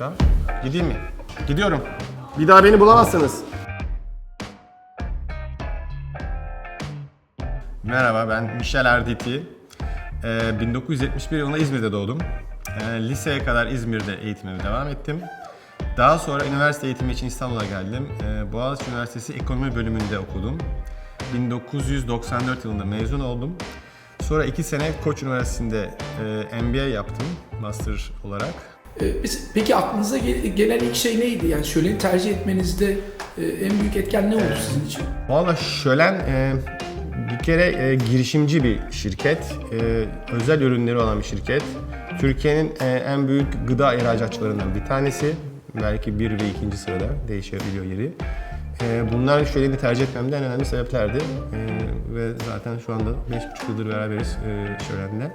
Hatta gideyim mi? Gidiyorum. Bir daha beni bulamazsınız. Merhaba ben Michel Erditi. Ee, 1971 yılında İzmir'de doğdum. Ee, liseye kadar İzmir'de eğitimime devam ettim. Daha sonra üniversite eğitimi için İstanbul'a geldim. Ee, Boğaziçi Üniversitesi Ekonomi bölümünde okudum. 1994 yılında mezun oldum. Sonra iki sene Koç Üniversitesi'nde e, MBA yaptım, master olarak. Ee, Peki aklınıza gel- gelen ilk şey neydi? Yani şöleni tercih etmenizde e, en büyük etken ne oldu sizin için? Valla Şölen e, bir kere e, girişimci bir şirket, e, özel ürünleri olan bir şirket. Türkiye'nin e, en büyük gıda ihracatçılarından bir tanesi. Belki bir ve ikinci sırada değişebiliyor yeri. E, bunlar Şölen'i tercih etmemde en önemli sebeplerdi. E, ve zaten şu anda 5,5 yıldır beraberiz e, Şölen'le.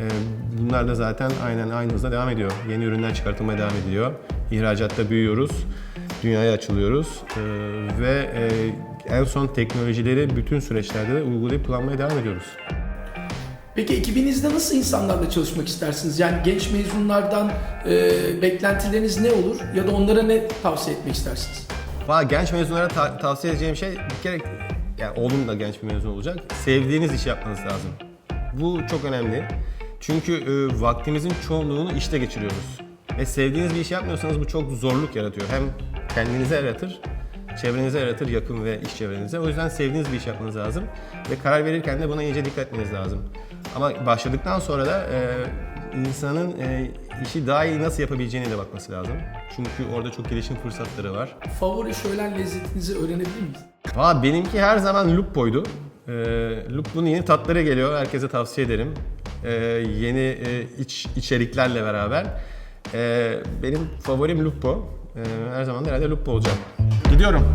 E, bunlar da zaten aynen aynı hızla devam ediyor. Yeni ürünler çıkartılmaya devam ediliyor. İhracatta büyüyoruz dünyaya açılıyoruz Ee, ve e, en son teknolojileri bütün süreçlerde de uygulayıp kullanmaya devam ediyoruz. Peki ekibinizde nasıl insanlarla çalışmak istersiniz? Yani genç mezunlardan e, beklentileriniz ne olur? Ya da onlara ne tavsiye etmek istersiniz? Valla genç mezunlara ta- tavsiye edeceğim şey bir kere yani oğlum da genç bir mezun olacak. Sevdiğiniz işi yapmanız lazım. Bu çok önemli. Çünkü e, vaktimizin çoğunluğunu işte geçiriyoruz. Ve sevdiğiniz bir iş yapmıyorsanız bu çok zorluk yaratıyor. Hem kendinize yaratır, çevrenize yaratır, yakın ve iş çevrenize. O yüzden sevdiğiniz bir iş yapmanız lazım. Ve karar verirken de buna iyice dikkat etmeniz lazım. Ama başladıktan sonra da e, insanın e, işi daha iyi nasıl yapabileceğine de bakması lazım. Çünkü orada çok gelişim fırsatları var. Favori şölen lezzetinizi öğrenebilir miyiz? Valla benimki her zaman Lupo'ydu. Ee, Lupo'nun yeni tatları geliyor. Herkese tavsiye ederim. Ee, yeni e, iç içeriklerle beraber. Ee, benim favorim Lupo. Ee, her zaman herhalde Lupo olacak. Gidiyorum.